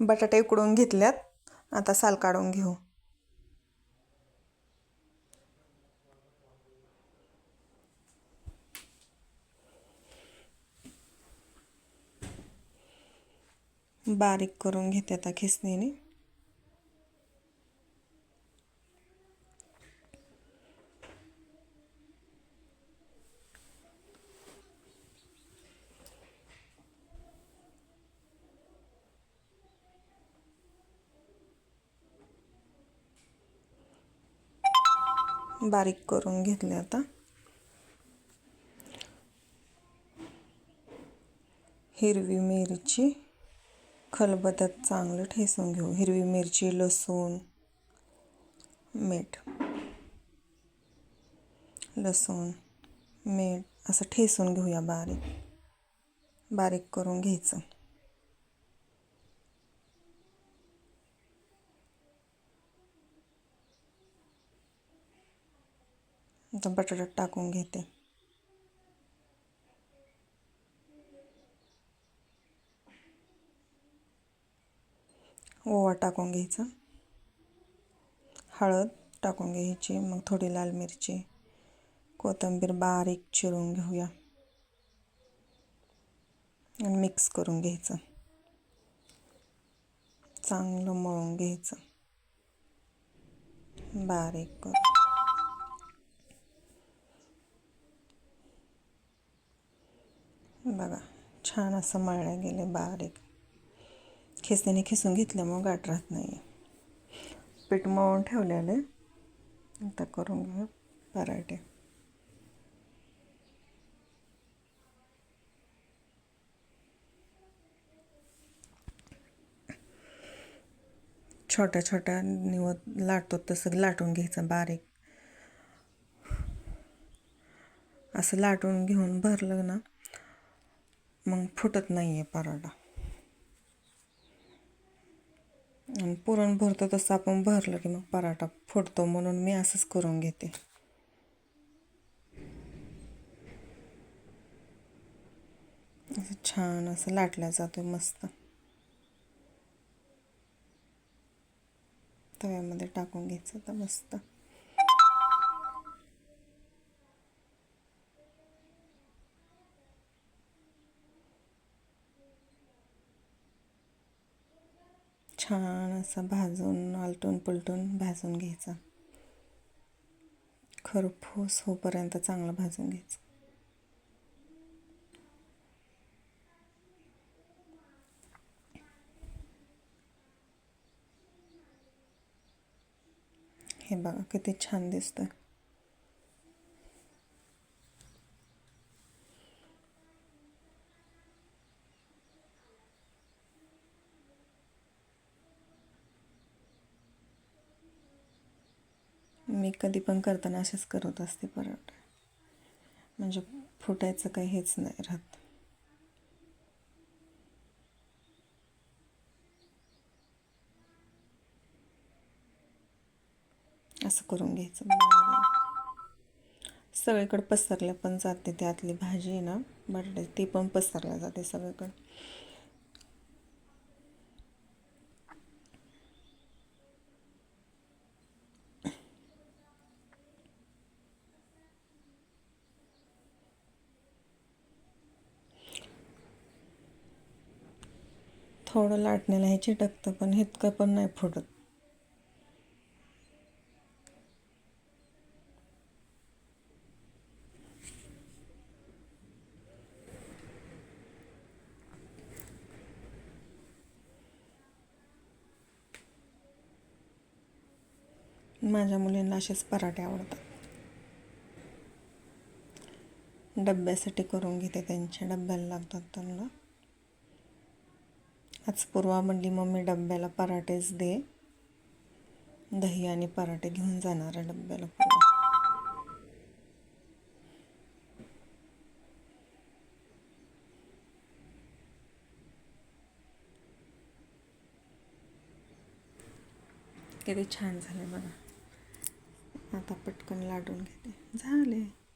बटाटे उकडून घेतल्यात. आता साल काढून घेऊ. बारीक करून घेते आता खिसणीने. बारीक करून घेतले आता. हिरवी मिरची खलबत्यात चांगलं ठेसून घेऊ. हिरवी मिरची लसूण मीठ. लसूण मीठ असं ठेसून घेऊया बारीक. बारीक करून घ्यायचं. बटाटा बटाट्यात टाकून घेते. ओवा टाकून घ्यायचा. हळद टाकून घ्यायची मग थोडी लाल मिरची कोथिंबीर बारीक चिरून घेऊया. आणि मिक्स करून घ्यायचं. चांगलं मळून घ्यायचं. बारीक करून. बघा छान असं मळलं गेले बारीक. खिसणीने खिसून घेतल्यामुळं गाठ राहत नाही पीठ मळून ठेवलेलं आहे. आता करून घेऊ पराठे. छोट्या छोट्या निवत लाटतो तसं लाटून घ्यायचं बारीक. असं लाटून घेऊन भरलं ना मग फुटत नाही आहे पराठा. आणि पुरण भरतो तसं आपण भरलं की मग पराठा फुटतो म्हणून मी असंच करून घेते. असं छान असं लाटल्या जातो मस्त. तव्यामध्ये टाकून घ्यायचं तर मस्त. छान असं भाजून आलटून पलटून भाजून घ्यायचं. खरपूस होपर्यंत चांगलं भाजून घ्यायचं. हे बघा किती छान दिसतं मी कधी पण करताना असेच करत असते परत. म्हणजे फुटायचं काही हेच नाही राहत. असं करून घ्यायचं. सगळीकडे पसरल्या पण जाते त्यातली भाजी आहे ना बटाटे ती पण पसरल्या जाते सगळीकडे. थोडं लाटण्याला हे चिटकतं पण इतकं पण नाही फुटत. माझ्या मुलींना असेच पराठे आवडतात. डब्यासाठी करून घेते त्यांच्या डब्याला लागतात त्यांना. आज पूर्वा म्हणली मम्मी डब्याला पराठेच दे. दही आणि पराठे घेऊन जाणार आहे डब्याला पूर्वा. किती छान झाले बघा. आता पटकन लाटून घेते. झाले.